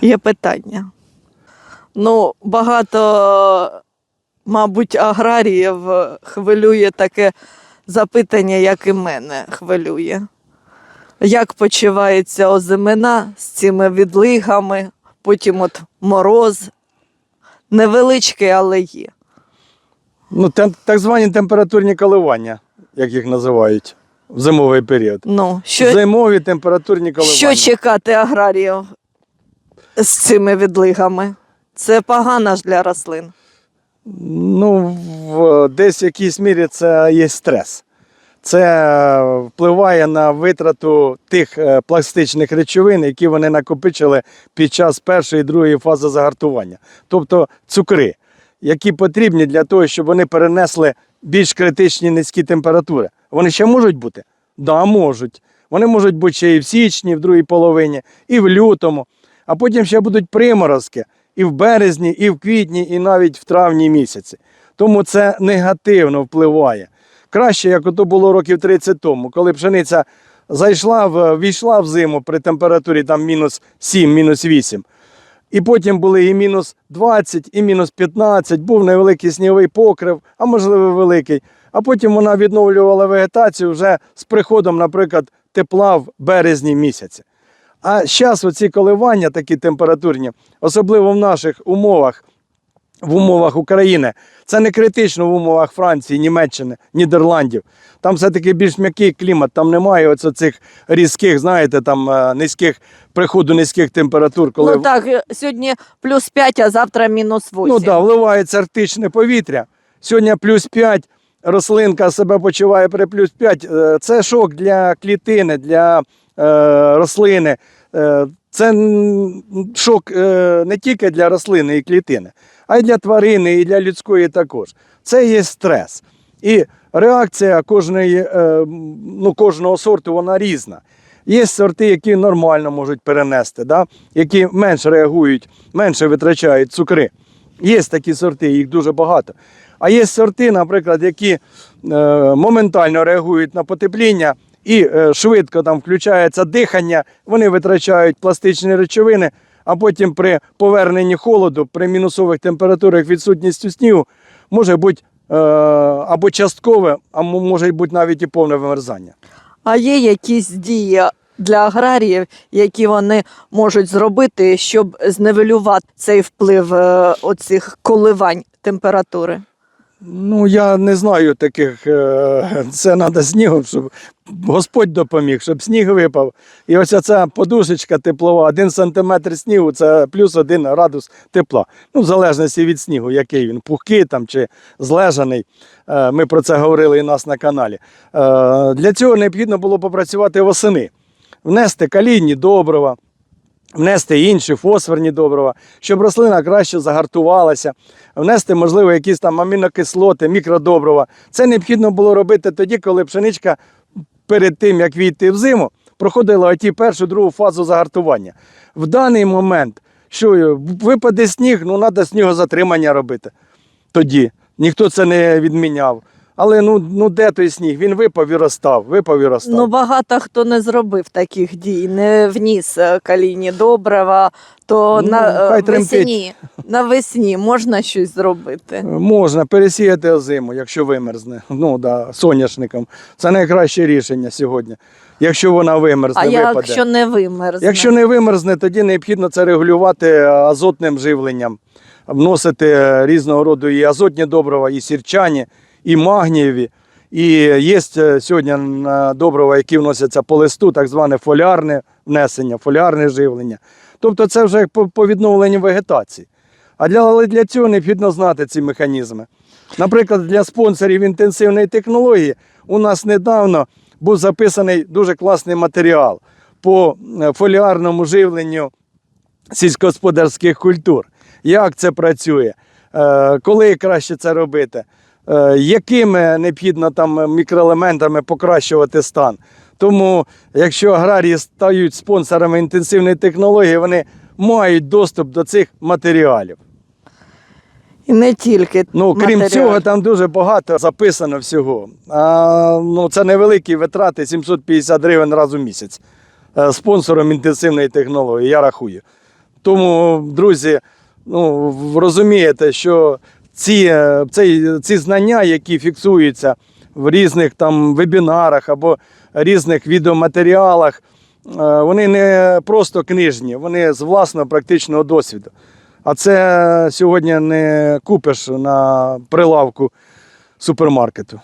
Є питання. Ну, багато, мабуть, аграріїв хвилює таке запитання, як і мене хвилює. Як почувається озимина з цими відлигами, потім от мороз. Невеличкий, але є. Ну, тем- так звані температурні коливання, як їх називають в зимовий період. Ну, що, Зимові температурні коливання. що чекати аграріїв з цими відлигами? Це погано ж для рослин. Ну, в десь в якійсь мірі це є стрес. Це впливає на витрату тих е, пластичних речовин, які вони накопичили під час першої і другої фази загартування. Тобто цукри, які потрібні для того, щоб вони перенесли більш критичні низькі температури. Вони ще можуть бути? Да, можуть. Вони можуть бути ще і в січні, в другій половині, і в лютому, а потім ще будуть приморозки і в березні, і в квітні, і навіть в травні місяці. Тому це негативно впливає. Краще, як ото було років 30 тому, коли пшениця зайшла в, війшла в зиму при температурі там мінус 7, мінус 8. І потім були і мінус 20, і мінус 15, був невеликий сніговий покрив, а можливо великий. А потім вона відновлювала вегетацію вже з приходом, наприклад, тепла в березні місяці. А зараз оці коливання такі температурні, особливо в наших умовах, в умовах України, це не критично в умовах Франції, Німеччини, Нідерландів. Там все-таки більш м'який клімат, там немає оце цих різких, знаєте, там е, низьких приходу низьких температур, коли Ну так, е, сьогодні плюс 5, а завтра мінус 8. Ну да, вливається арктичне повітря. Сьогодні плюс 5, рослинка себе почуває при плюс 5. Е, Це шок для клітини, для е, рослини. Е, Це шок не тільки для рослини і клітини, а й для тварини, і для людської також. Це є стрес. І реакція кожної, ну, кожного сорту вона різна. Є сорти, які нормально можуть перенести, да? які менше реагують, менше витрачають цукри. Є такі сорти, їх дуже багато. А є сорти, наприклад, які е, моментально реагують на потепління і е, швидко там включається дихання, вони витрачають пластичні речовини, а потім при поверненні холоду, при мінусових температурах відсутністю снігу, може бути е, або часткове, а може бути навіть і повне вимерзання. А є якісь дії для аграріїв, які вони можуть зробити, щоб зневелювати цей вплив оцих коливань температури? Ну, я не знаю таких. е, Це треба снігом, щоб Господь допоміг, щоб сніг випав. І ось ця подушечка теплова, один сантиметр снігу це плюс один градус тепла. Ну, в залежності від снігу, який він, пухкий там чи злежаний. Е, Ми про це говорили і нас на каналі. Е, Для цього необхідно було попрацювати восени, внести калійні добрива, внести інші фосфорні добрива, щоб рослина краще загартувалася, внести, можливо, якісь там амінокислоти, мікродобрива. Це необхідно було робити тоді, коли пшеничка перед тим, як війти в зиму, проходила оті першу, другу фазу загартування. В даний момент, що випаде сніг, ну треба снігозатримання робити тоді. Ніхто це не відміняв. Але ну, ну де той сніг? Він випав і розстав, випав і розстав. Ну багато хто не зробив таких дій, не вніс е, калійні добрива, то Ну, на е, весні, навесні можна щось зробити. Можна пересіяти озиму, якщо вимерзне. Ну да, соняшником. Це найкраще рішення сьогодні. Якщо вона вимерзне, А випаде. якщо не вимерзне? Якщо не вимерзне, тоді необхідно це регулювати азотним живленням, вносити різного роду і азотні добрива, і сірчані, і магнієві. І є е, сьогодні на добрива, які вносяться по листу, так зване фоліарне внесення, фоліарне живлення. Тобто це вже по, відновленню вегетації. А для, для цього необхідно знати ці механізми. Наприклад, для спонсорів інтенсивної технології у нас недавно був записаний дуже класний матеріал по е, фоліарному живленню сільськогосподарських культур. Як це працює? Е, Коли краще це робити? Е, Якими необхідно там мікроелементами покращувати стан? Тому, якщо аграрії стають спонсорами інтенсивної технології, вони мають доступ до цих матеріалів. І не тільки Ну, крім матеріал. цього, там дуже багато записано всього. А, ну, це невеликі витрати 750 гривень раз у місяць. Е, Спонсором інтенсивної технології, я рахую. Тому, друзі, ну, розумієте, що ці, ці, ці знання, які фіксуються в різних там вебінарах або різних відеоматеріалах, е, вони не просто книжні, вони з власного практичного досвіду. А це сьогодні не купиш на прилавку супермаркету.